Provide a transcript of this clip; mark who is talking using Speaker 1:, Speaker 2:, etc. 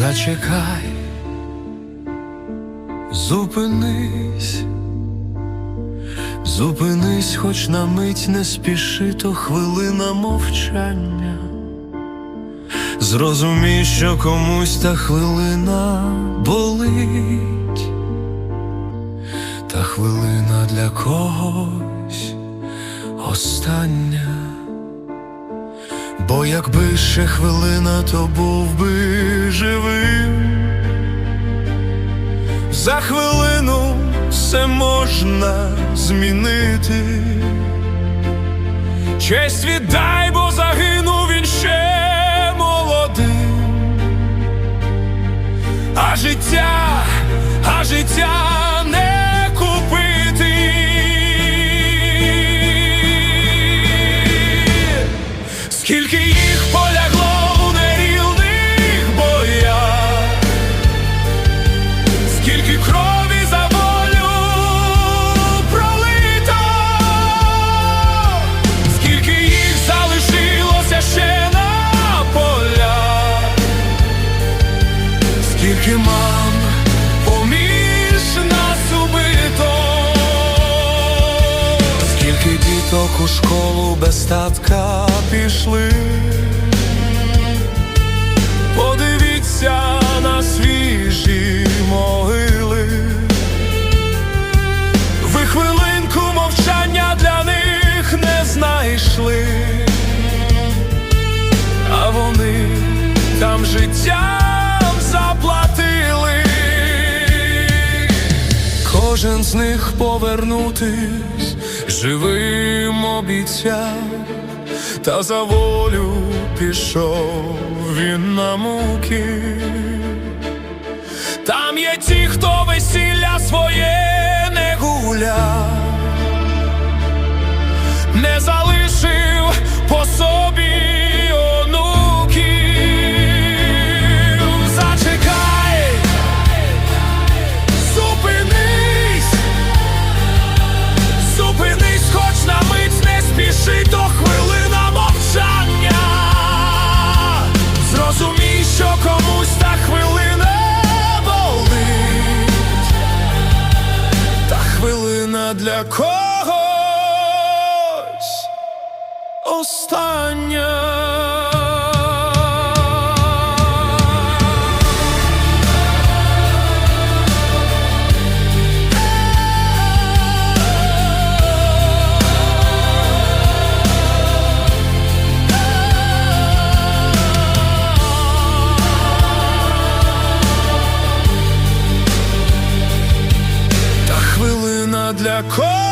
Speaker 1: Зачекай, зупинись, зупинись, хоч на мить не спіши, то хвилина мовчання. Зрозумій, що комусь та хвилина болить, та хвилина для когось остання. Бо якби ще хвилина, то був би живим. За хвилину все можна змінити. Честь віддай, бо загинув він ще молодим. А життя, а життя. Скільки їх полягло діток у школу без татка пішли. Подивіться на свіжі могили. Ви хвилинку мовчання для них не знайшли, а вони там життям заплатили. Кожен з них повернутись живим обіцяв, та за волю пішов він на муки. Там є ті, хто весілля своє не гуля, не залишив для когось остання. Для когось